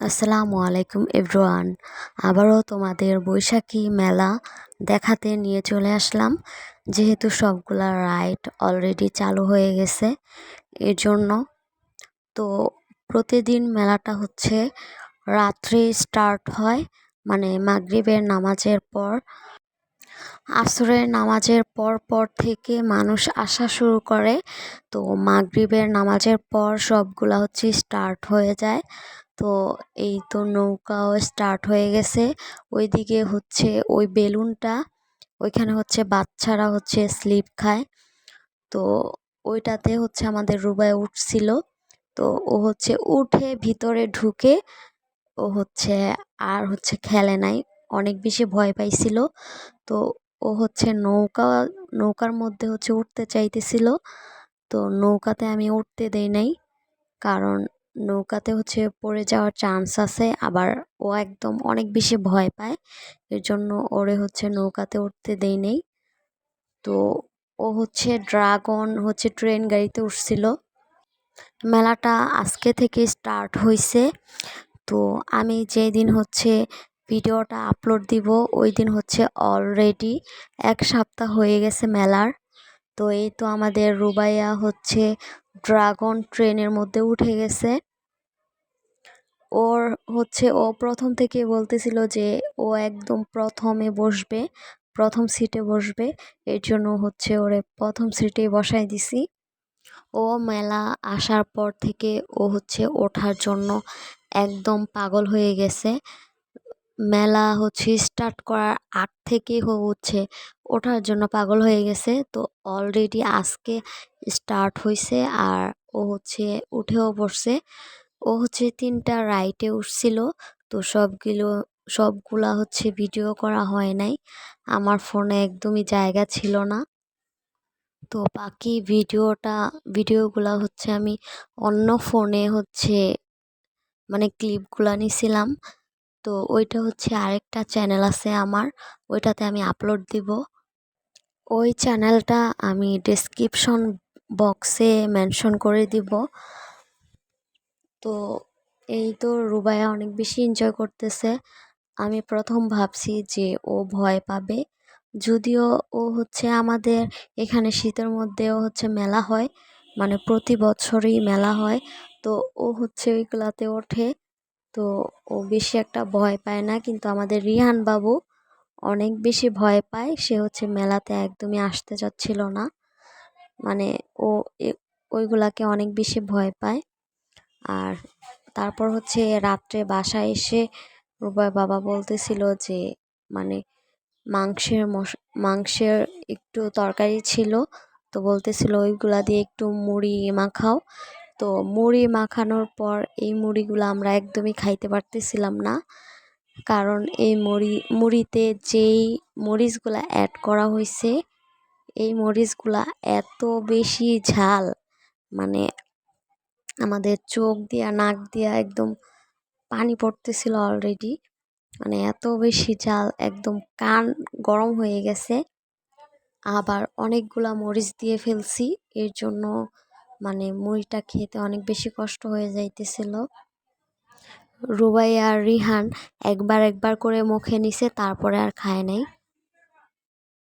আসসালামু আলাইকুম এভরিওয়ান। আবারও তোমাদের বৈশাখী মেলা দেখাতে নিয়ে চলে আসলাম। যেহেতু সবগুলা রাইড অলরেডি চালু হয়ে গেছে এর জন্য তো প্রতিদিন মেলাটা হচ্ছে রাত্রে স্টার্ট হয় মানে মাগরিবের নামাজের পর। আসরের নামাজের পর পর থেকে মানুষ আসা শুরু করে। তো মাগরিবের নামাজের পর সবগুলা হচ্ছে স্টার্ট হয়ে যায়। তো এই তো নৌকাও স্টার্ট হয়ে গেছে। ওইদিকে হচ্ছে ওই বেলুনটা, ওইখানে হচ্ছে বাচ্চারা হচ্ছে স্লিপ খায়। তো ওইটাতে হচ্ছে আমাদের রুবাই উঠছিল। তো ও হচ্ছে উঠে ভিতরে ঢুকে ও হচ্ছে আর হচ্ছে খেলে নাই, অনেক বেশি ভয় পাইছিল। তো ও হচ্ছে নৌকা, নৌকার মধ্যে হচ্ছে উঠতে চাইতেছিল। তো নৌকাতে আমি উঠতে দেই নাই, কারণ নৌকাতে হচ্ছে পড়ে যাওয়ার চান্স আছে, আবার ও একদম অনেক বেশি ভয় পায়। এর জন্য ওরে হচ্ছে নৌকাতে উঠতে দেই নেই। তো ও হচ্ছে ড্রাগন হচ্ছে ট্রেন গাড়িতে উঠছিল। মেলাটা আজকে থেকে স্টার্ট হয়েছে তো আমি যেদিন হচ্ছে ভিডিওটা আপলোড দিব, ওই দিন হচ্ছে অলরেডি এক সপ্তাহ হয়ে গেছে মেলার। তো এই তো আমাদের রুবাইয়া হচ্ছে ড্রাগন ট্রেনের মধ্যে উঠে গেছে। ওর হচ্ছে ও প্রথম থেকে বলতেছিল যে ও একদম প্রথমে বসবে, প্রথম সিটে বসবে। এর জন্য হচ্ছে ওরে প্রথম সিটে বসাই দিছি। ও মেলা আসার পর থেকে ও হচ্ছে ওঠার জন্য একদম পাগল হয়ে গেছে। মেলা হচ্ছে স্টার্ট করার আগ থেকে হচ্ছে ওঠার জন্য পাগল হয়ে গেছে। তো অলরেডি আজকে স্টার্ট হয়েছে আর ও হচ্ছে উঠেও পড়ছে ও হচ্ছে তিনটা রাইটে উঠছিল। তো সবগুলো, সবগুলা হচ্ছে ভিডিও করা হয় নাই। আমার ফোনে একদমই জায়গা ছিল না। তো বাকি ভিডিওটা ভিডিওগুলো হচ্ছে আমি অন্য ফোনে হচ্ছে মানে ক্লিপগুলো নিছিলাম। তো ওইটা হচ্ছে আরেকটা চ্যানেল আছে আমার, ওইটাতে আমি আপলোড দিব। ওই চ্যানেলটা আমি ডিসক্রিপশন বক্সে মেনশন করে দিব। তো এই তো রুবায়া অনেক বেশি এনজয় করতেছে। আমি প্রথম ভাবছি যে ও ভয় পাবে। যদিও ও হচ্ছে আমাদের এখানে শীতের মধ্যেও হচ্ছে মেলা হয় মানে প্রতি বছরই মেলা হয়। তো ও হচ্ছে ওইগুলাতে ওঠে। তো ও বেশি একটা ভয় পায় না, কিন্তু আমাদের রিহান বাবু অনেক বেশি ভয় পায়। সে হচ্ছে মেলাতে একদমই আসতে চাচ্ছিল না। মানে ও ওইগুলাকে অনেক বেশি ভয় পায়। আর তারপর হচ্ছে রাত্রে বাসায় এসে রুবাই বাবা বলতেছিল যে মানে মাংসের মশ, মাংসের একটু তরকারি ছিল, তো বলতেছিল ওইগুলা দিয়ে একটু মুড়ি মাখাও। তো মুড়ি মাখানোর পর এই মুড়িগুলো আমরা একদমই খাইতে পারতেছিলাম না। কারণ এই মুড়ি, মুড়িতে যেই মরিচগুলা অ্যাড করা হয়েছে এই মরিচগুলা এত বেশি ঝাল মানে আমাদের চোখ দিয়া, নাক দিয়া একদম পানি পড়তেছিল অলরেডি মানে এত বেশি জাল, একদম কান গরম হয়ে গেছে। আবার অনেকগুলা মরিচ দিয়ে ফেলছি, এর জন্য মানে মুড়িটা খেতে অনেক বেশি কষ্ট হয়ে যাইতেছিল। রুবাই আর রিহান একবার একবার করে মুখে নিছে, তারপরে আর খায় নাই।